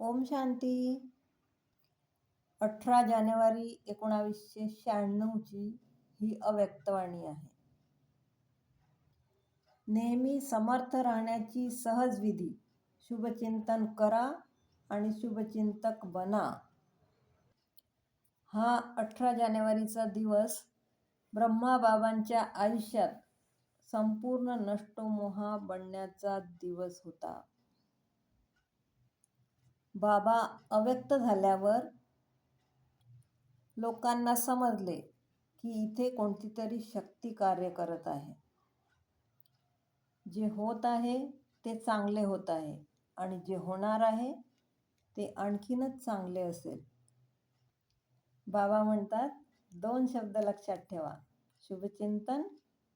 ओम शांती. अठरा जानेवारी एकोणावीसशे शहाण्णवची ही अव्यक्तवाणी आहे. नेहमी समर्थ राहण्याची सहज विधी शुभचिंतन करा आणि शुभचिंतक बना. हा अठरा जानेवारीचा दिवस ब्रह्माबाबांच्या आयुष्यात संपूर्ण नष्टोमोहा बनण्याचा दिवस होता. बाबा अव्यक्त झाल्यावर लोकांना समजले की इथे कोणती तरी शक्ती कार्य करत आहे. जे होत आहे ते चांगले होत आहे आणि जे होणार आहे ते आणखीनच चांगले असेल. बाबा म्हणतात दोन शब्द लक्षात ठेवा. शुभचिंतन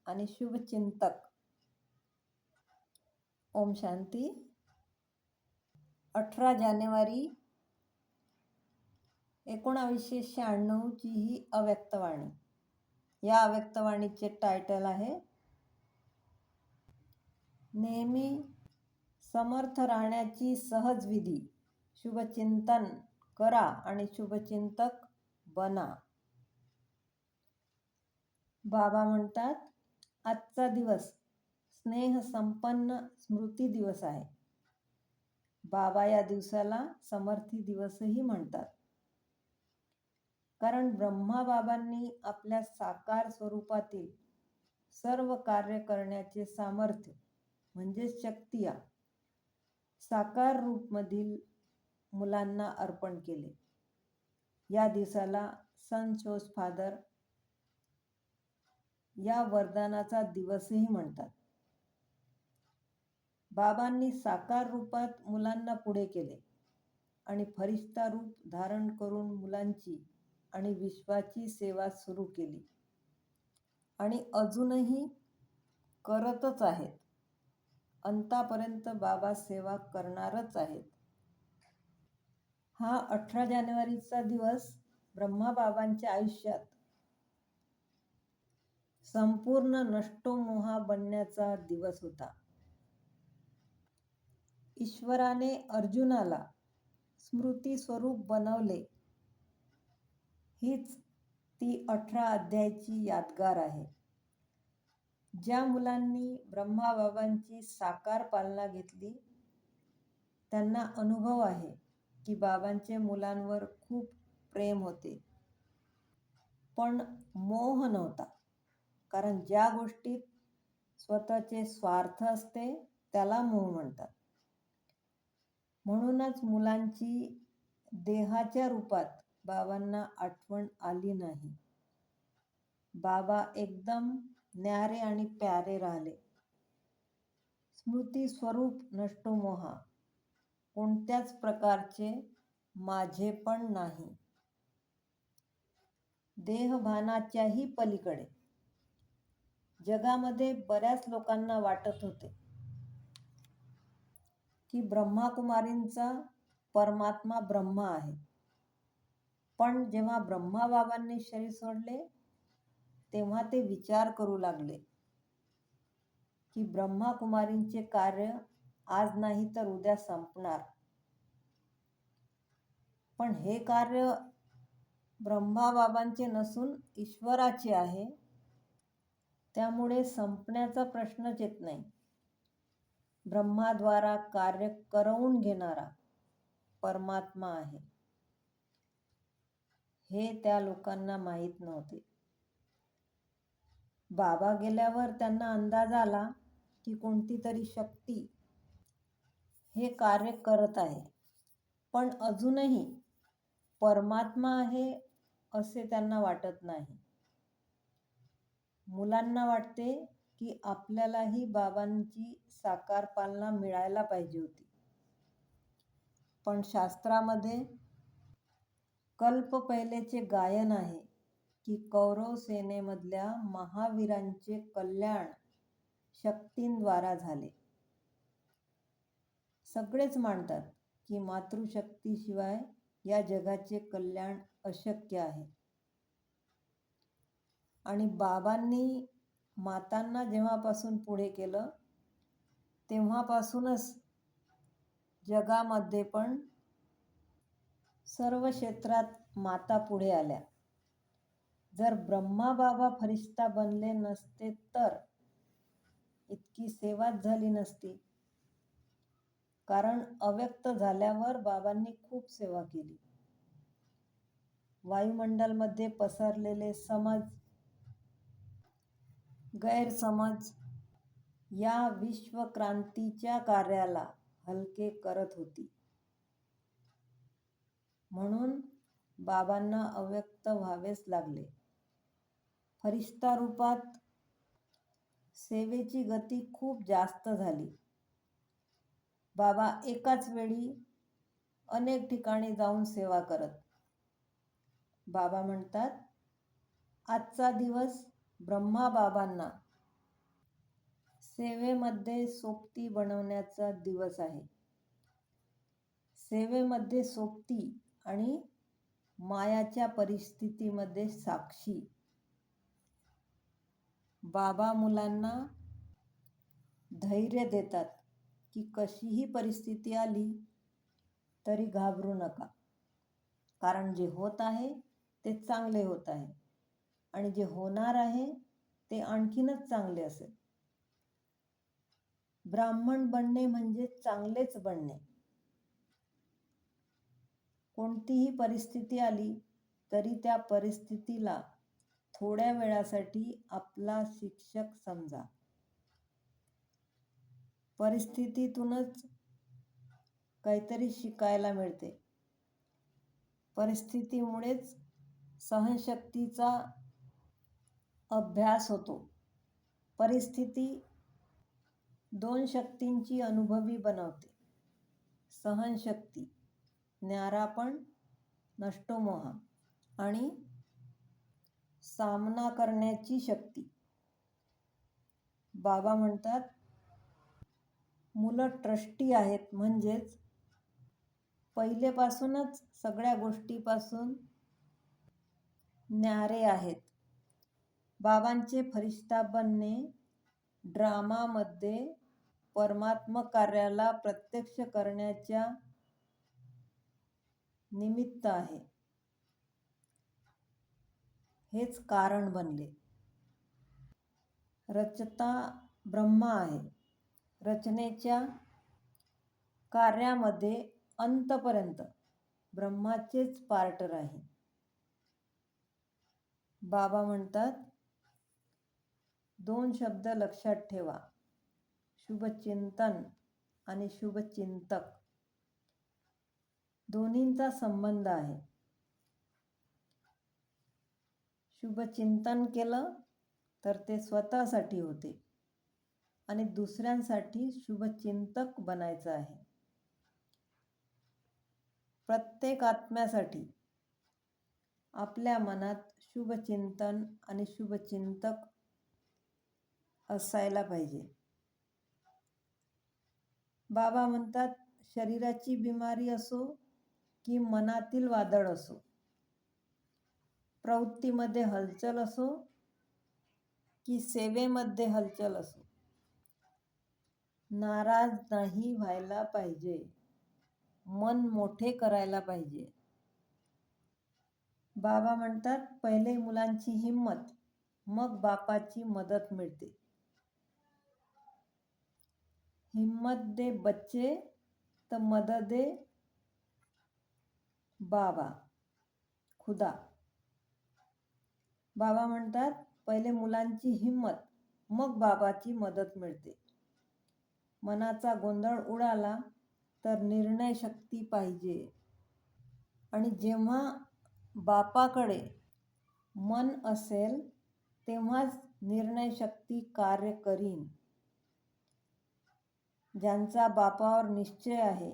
आणि शुभचिंतक. ओम शांती. अठरा जानेवारी एकोणावीसशे शहाण्णवची ही अव्यक्तवाणी. या अव्यक्तवाणीचे टायटल आहे नेहमी समर्थ राहण्याची सहज विधी. शुभचिंतन करा आणि शुभचिंतक बना. बाबा म्हणतात आजचा दिवस स्नेह संपन्न स्मृती दिवस आहे. बाबा या दिवसाला समर्थी दिवसही म्हणतात. कारण ब्रह्माबाबांनी आपल्या साकार स्वरूपातील सर्व कार्य करण्याचे सामर्थ्य म्हणजेच शक्तिया साकार रूपमधील मुलांना अर्पण केले. या दिवसाला सन शोज फादर या वरदानाचा दिवसही म्हणतात. बाबांनी साकार रूपात मुलांना पुढे केले आणि फरिश्ता रूप धारण करून मुलांची आणि विश्वाची सेवा सुरू केली. आणि अजूनही करतच आहेत. अंतापर्यंत बाबा सेवा करणारच आहेत. हा अठरा जानेवारीचा दिवस ब्रह्माबाबांच्या आयुष्यात संपूर्ण नष्टोमोहा बनण्याचा दिवस होता. ईश्वराने अर्जुनाला स्मृती स्वरूप बनवले. हीच ती अठरा अध्यायाची यादगार आहे. ज्या मुलांनी ब्रह्माबाबांची साकार पालना घेतली त्यांना अनुभव आहे की बाबांचे मुलांवर खूप प्रेम होते. पण मोह नव्हता कारण ज्या गोष्टीत स्वतःचे स्वार्थ असते त्याला मोह म्हणतात. म्हणूनच मुलांची देहाच्या रूपात बाबांना आठवण आली नाही. बाबा एकदम न्यारे आणि प्यारे राहिले. स्मृती स्वरूप नष्टोमोहा कोणत्याच प्रकारचे माझे पण नाही. देहभानाच्याही पलीकडे. जगामध्ये बऱ्याच लोकांना वाटत होते. की ब्रह्माकुमारींचा परमात्मा ब्रह्मा आहे. पण जेव्हा ब्रह्माबाबांनी शरीर सोडले तेव्हा ते विचार करू लागले की ब्रह्माकुमारींचे कार्य आज नाही तर उद्या संपणार. पण हे कार्य ब्रह्माबाबांचे नसून ईश्वराचे आहे त्यामुळे संपण्याचा प्रश्नच येत नाही. ब्रह्माद्वारा कार्य करवून घेणारा परमात्मा आहे. हे त्या लोकांना माहीत नव्हते. बाबा गेल्यावर त्यांना अंदाज आला की कोणती तरी शक्ती हे कार्य करत आहे. पण अजूनही परमात्मा आहे असे त्यांना वाटत नाही. मुलांना वाटते की आपल्यालाही बाबांची साकार पालना मिळायला पाहिजे होती. पण शास्त्रामध्ये कल्प पहिलेचे गायन आहे की कौरव सेनेमधल्या महावीरांचे कल्याण शक्तींद्वारा झाले. सगळेच मानतात की मातृशक्तीशिवाय या जगाचे कल्याण अशक्य आहे. आणि बाबांनी मातांना जेव्हापासून पुढे केलं तेव्हापासूनच जगामध्ये पण सर्व क्षेत्रात माता पुढे आल्या. जर ब्रह्मा बाबा फरिश्ता बनले नसते तर इतकी सेवाच झाली नसती. कारण अव्यक्त झाल्यावर बाबांनी खूप सेवा केली. वायुमंडलमध्ये पसरलेले समज गैरसमज या विश्वक्रांतीच्या कार्याला हलके करत होती. म्हणून बाबांना अव्यक्त व्हावेच लागले. फरिश्ता रूपात सेवेची गती खूप जास्त झाली. बाबा एकाच वेळी अनेक ठिकाणी जाऊन सेवा करत. बाबा म्हणतात आजचा दिवस ब्रह्माबाबांना सेवेमध्ये सोबती बनवण्याचा दिवस आहे. सेवेमध्ये सोबती आणि मायाच्या परिस्थितीमध्ये साक्षी. बाबा मुलांना धैर्य देतात की कशीही परिस्थिती आली तरी घाबरू नका. कारण जे होत आहे ते चांगले होत आहे. आणि जे होणार आहे ते आणखीनच चांगले असेल. ब्राह्मण बनणे म्हणजे चांगलेच बनणे. कोणतीही परिस्थिती आली तरी त्या परिस्थितीला थोड्या वेळासाठी आपला शिक्षक समजा. परिस्थितीतूनच काहीतरी शिकायला मिळते. परिस्थितीमुळेच सहनशक्तीचा अभ्यास होतो. परिस्थिती दोन शक्तींची अनुभवी बनवते. सहनशक्ती ज्ञारापण नष्टोमोहा आणि सामना करण्याची शक्ती. बाबा म्हणतात मुलं ट्रस्टी आहेत म्हणजेच पहिलेपासूनच सगळ्या गोष्टीपासून न्यारे आहेत. बाबांचे फरिश्ता बनणे ड्रामामध्ये परमात्म कार्याला प्रत्यक्ष करण्याच्या निमित्त आहे. हेच कारण बनले. रचता ब्रह्मा आहे. रचनेच्या कार्यामध्ये अंतपर्यंत ब्रह्माचेच पार्ट आहे बाबा म्हणतात दोन शब्द लक्षात ठेवा. शुभचिंतन आणि शुभचिंतक. दोन्हींचा संबंध आहे. शुभचिंतन केलं तर ते स्वतःसाठी होते आणि दुसऱ्यांसाठी शुभचिंतक बनायचं आहे. प्रत्येक आत्म्यासाठी आपल्या मनात शुभचिंतन आणि शुभचिंतक असायला पाहिजे. बाबा म्हणतात शरीराची बिमारी असो की मनातील वादळ असो. प्रवृत्तीमध्ये हलचल असो की सेवेमध्ये हलचल असो. नाराज नाही व्हायला पाहिजे. मन मोठे करायला पाहिजे. बाबा म्हणतात पहिले मुलांची हिंमत मग बापाची मदत मिळते. हिम्मत दे बच्चे तर मदद दे बाबा खुदा. बाबा म्हणतात पहिले मुलांची हिम्मत मग बाबाची मदत मिळते. मनाचा गोंधळ उडाला तर निर्णय शक्ती पाहिजे. आणि जेव्हा बापाकडे मन असेल तेव्हाच निर्णय शक्ती कार्य करीन. ज्यांचा बापावर निश्चय आहे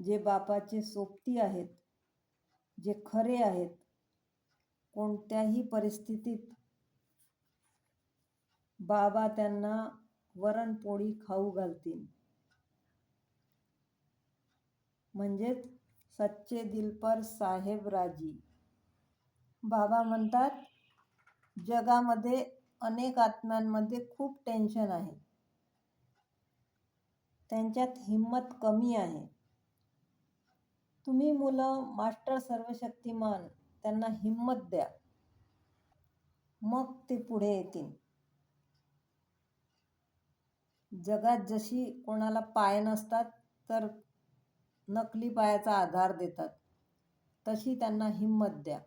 जे बापाचे सोबती आहेत जे खरे आहेत कोणत्याही परिस्थितीत बाबा त्यांना वरणपोळी खाऊ घालतील. म्हणजेच सच्चे दिलपर साहेब राजी. बाबा म्हणतात जगामध्ये अनेक आत्म्यांमध्ये खूप टेन्शन आहे. त्यांच्यात हिंमत कमी आहे. तुम्ही मुलं मास्टर सर्वशक्तिमान त्यांना हिंमत द्या. मग ते पुढे येतील. जगात जशी कोणाला पाय नसतात तर नकली पायाचा आधार देतात. तशी त्यांना हिंमत द्या.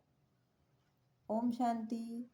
ओम शांती.